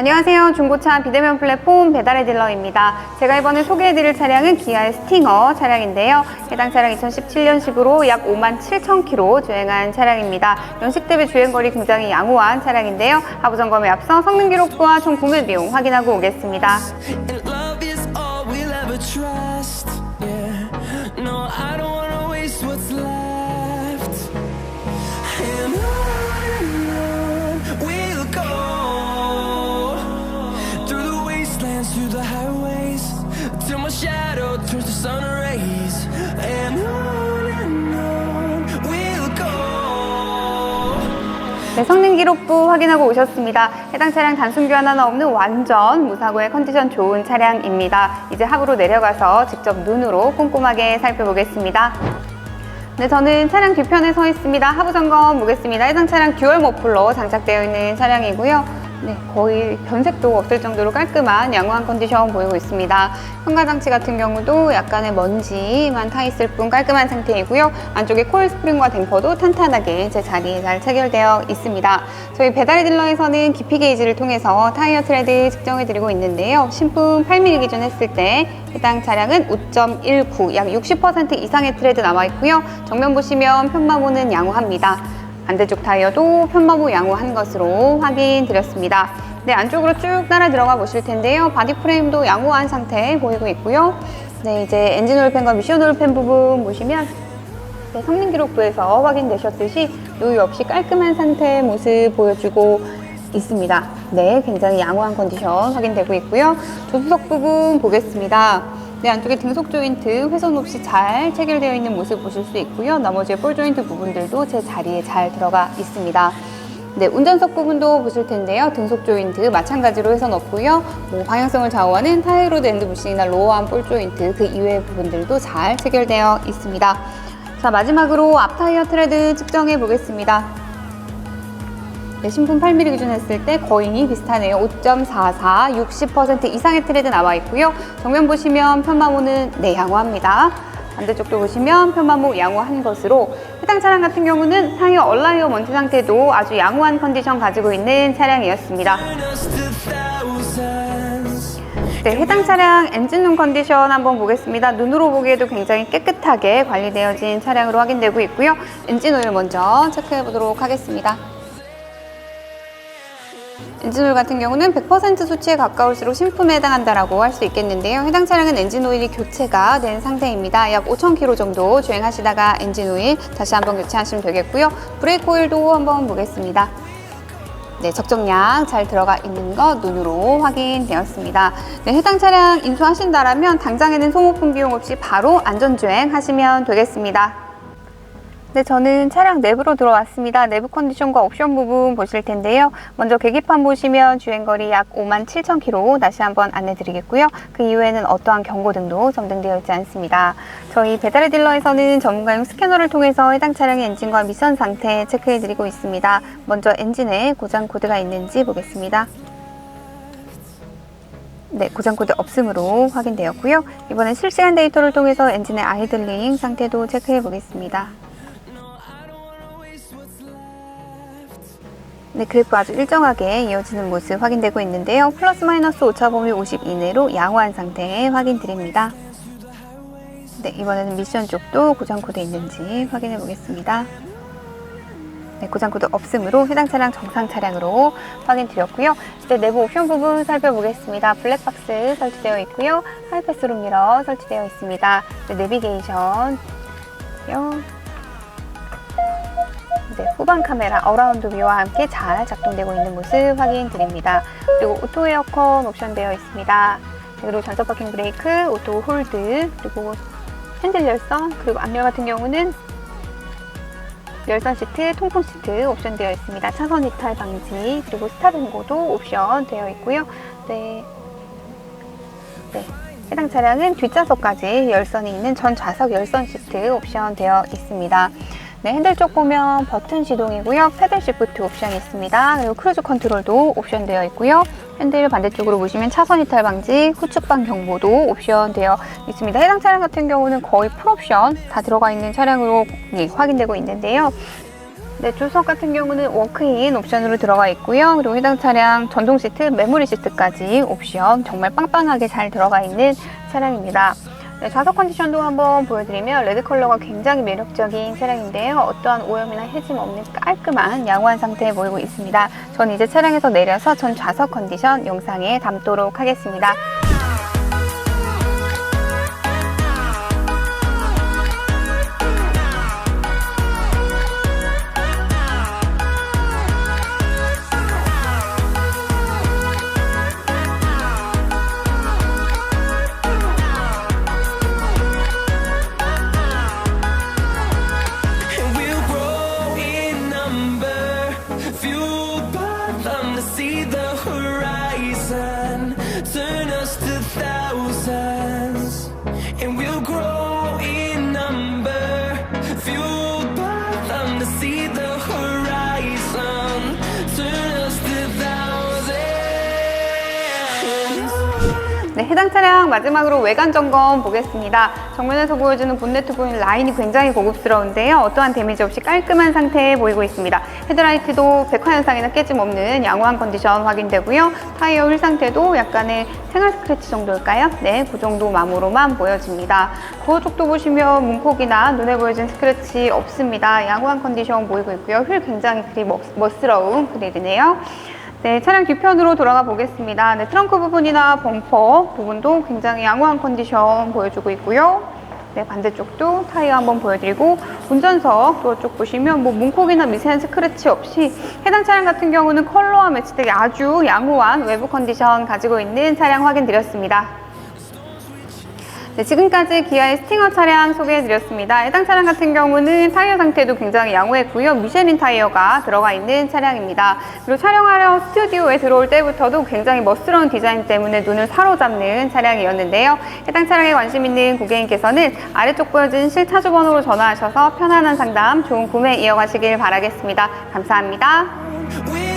안녕하세요. 중고차 비대면 플랫폼 배달의 딜러입니다. 제가 이번에 소개해드릴 차량은 기아의 스팅어 차량인데요. 해당 차량 2017년식으로 약 5만 7천 킬로 주행한 차량입니다. 연식 대비 주행거리 굉장히 양호한 차량인데요. 하부 점검에 앞서 성능 기록부와 총 구매 비용 확인하고 오겠습니다. 네, 성능 기록부 확인하고 오셨습니다. 해당 차량 단순 교환 하나 없는 완전 무사고의 컨디션 좋은 차량입니다. 이제 하부로 내려가서 직접 눈으로 꼼꼼하게 살펴보겠습니다. 네, 저는 차량 뒤편에 서 있습니다. 하부 점검 보겠습니다. 해당 차량 듀얼 머플러 장착되어 있는 차량이고요. 네, 거의 변색도 없을 정도로 깔끔한 양호한 컨디션 보이고 있습니다. 현관 장치 같은 경우도 약간의 먼지만 타 있을 뿐 깔끔한 상태이고요. 안쪽에 코일 스프링과 댐퍼도 탄탄하게 제 자리에 잘 체결되어 있습니다. 저희 배달의 딜러에서는 깊이 게이지를 통해서 타이어 트레드 측정해 드리고 있는데요. 신품 8mm 기준 했을 때 해당 차량은 5.19, 약 60% 이상의 트레드 남아 있고요. 정면 보시면 편마모는 양호합니다. 반대쪽 타이어도 편마모 양호한 것으로 확인 드렸습니다. 네, 안쪽으로 쭉 따라 들어가 보실 텐데요. 바디 프레임도 양호한 상태 보이고 있고요. 네, 이제 엔진 오일팬과 미션 오일팬 부분 보시면 네, 성능 기록부에서 확인되셨듯이 노유 없이 깔끔한 상태의 모습 보여주고 있습니다. 네, 굉장히 양호한 컨디션 확인되고 있고요. 조수석 부분 보겠습니다. 네, 안쪽에 등속 조인트 훼손 없이 잘 체결되어 있는 모습 보실 수 있고요. 나머지 볼 조인트 부분들도 제 자리에 잘 들어가 있습니다. 네, 운전석 부분도 보실 텐데요. 등속 조인트 마찬가지로 훼손 없고요. 뭐 방향성을 좌우하는 타이로드 엔드 부싱이나 로어암 볼 조인트 그 이외의 부분들도 잘 체결되어 있습니다. 자, 마지막으로 앞 타이어 트레드 측정해 보겠습니다. 네, 신품 8mm 기준 했을 때 거의 비슷하네요. 5.44, 60% 이상의 트레드 나와 있고요. 정면 보시면 편마모는 네, 양호합니다. 반대쪽도 보시면 편마모 양호한 것으로 해당 차량 같은 경우는 타이어 얼라이어 먼지 상태도 아주 양호한 컨디션 가지고 있는 차량이었습니다. 네, 해당 차량 엔진룸 컨디션 한번 보겠습니다. 눈으로 보기에도 굉장히 깨끗하게 관리되어진 차량으로 확인되고 있고요. 엔진 오일 먼저 체크해 보도록 하겠습니다. 엔진오일 같은 경우는 100% 수치에 가까울수록 신품에 해당한다라고 할 수 있겠는데요. 해당 차량은 엔진오일이 교체가 된 상태입니다. 약 5,000km 정도 주행하시다가 엔진오일 다시 한번 교체하시면 되겠고요. 브레이크 오일도 한번 보겠습니다. 네, 적정량 잘 들어가 있는 것 눈으로 확인되었습니다. 네, 해당 차량 인수하신다라면 당장에는 소모품 비용 없이 바로 안전주행 하시면 되겠습니다. 네, 저는 차량 내부로 들어왔습니다. 내부 컨디션과 옵션 부분 보실 텐데요. 먼저 계기판 보시면 주행거리 약 5만 7천 킬로 다시 한번 안내 드리겠고요. 그 이후에는 어떠한 경고등도 점등되어 있지 않습니다. 저희 배달의 딜러에서는 전문가용 스캐너를 통해서 해당 차량의 엔진과 미션 상태 체크해 드리고 있습니다. 먼저 엔진에 고장 코드가 있는지 보겠습니다. 네, 고장 코드 없음으로 확인되었고요. 이번엔 실시간 데이터를 통해서 엔진의 아이들링 상태도 체크해 보겠습니다. 네, 그래프 아주 일정하게 이어지는 모습 확인되고 있는데요. 플러스 마이너스 오차 범위 50 이내로 양호한 상태 확인드립니다. 네, 이번에는 미션 쪽도 고장 코드 있는지 확인해 보겠습니다. 네, 고장 코드 없음으로 해당 차량 정상 차량으로 확인드렸고요. 이제 내부 옵션 부분 살펴보겠습니다. 블랙박스 설치되어 있고요. 하이패스룸 미러 설치되어 있습니다. 네, 내비게이션 요. 네, 후방 카메라 어라운드 뷰와 함께 잘 작동되고 있는 모습 확인 드립니다. 그리고 오토 에어컨 옵션 되어 있습니다. 네, 그리고 전속 파킹 브레이크, 오토 홀드, 그리고 핸들 열선, 그리고 앞면 같은 경우는 열선 시트, 통풍 시트 옵션 되어 있습니다. 차선 이탈 방지, 그리고 스탑 앤고도 옵션 되어 있고요. 네. 네. 해당 차량은 뒷좌석까지 열선이 있는 전 좌석 열선 시트 옵션 되어 있습니다. 네, 핸들 쪽 보면 버튼 시동이고요. 패들 시프트 옵션이 있습니다. 그리고 크루즈 컨트롤도 옵션 되어 있고요. 핸들 반대쪽으로 보시면 차선 이탈 방지, 후측방 경보도 옵션 되어 있습니다. 해당 차량 같은 경우는 거의 풀옵션 다 들어가 있는 차량으로 네, 확인되고 있는데요. 네, 조석 같은 경우는 워크인 옵션으로 들어가 있고요. 그리고 해당 차량 전동 시트, 메모리 시트까지 옵션 정말 빵빵하게 잘 들어가 있는 차량입니다. 네, 좌석 컨디션도 한번 보여드리면 레드 컬러가 굉장히 매력적인 차량인데요. 어떠한 오염이나 해짐 없는 깔끔한 양호한 상태에 보이고 있습니다. 전 이제 차량에서 내려서 전 좌석 컨디션 영상에 담도록 하겠습니다. Turn us to thousands. 네, 해당 차량 마지막으로 외관 점검 보겠습니다. 정면에서 보여주는 본네트 부분 라인이 굉장히 고급스러운데요. 어떠한 데미지 없이 깔끔한 상태에 보이고 있습니다. 헤드라이트도 백화 현상이나 깨짐 없는 양호한 컨디션 확인되고요. 타이어 휠 상태도 약간의 생활 스크래치 정도일까요? 네, 그 정도 마모로만 보여집니다. 도어 쪽도 보시면 문콕이나 눈에 보여진 스크래치 없습니다. 양호한 컨디션 보이고 있고요. 휠 굉장히 그리 멋, 멋스러운 그릴이네요. 네, 차량 뒤편으로 돌아가 보겠습니다. 네, 트렁크 부분이나 범퍼 부분도 굉장히 양호한 컨디션 보여주고 있고요. 네, 반대쪽도 타이어 한번 보여드리고 운전석 도어 쪽 보시면 뭐 문콕이나 미세한 스크래치 없이 해당 차량 같은 경우는 컬러와 매치되게 아주 양호한 외부 컨디션 가지고 있는 차량 확인드렸습니다. 네, 지금까지 기아의 스팅어 차량 소개해드렸습니다. 해당 차량 같은 경우는 타이어 상태도 굉장히 양호했고요. 미쉐린 타이어가 들어가 있는 차량입니다. 그리고 촬영하러 스튜디오에 들어올 때부터도 굉장히 멋스러운 디자인 때문에 눈을 사로잡는 차량이었는데요. 해당 차량에 관심 있는 고객님께서는 아래쪽 보여진 실차주 번호로 전화하셔서 편안한 상담, 좋은 구매 이어가시길 바라겠습니다. 감사합니다.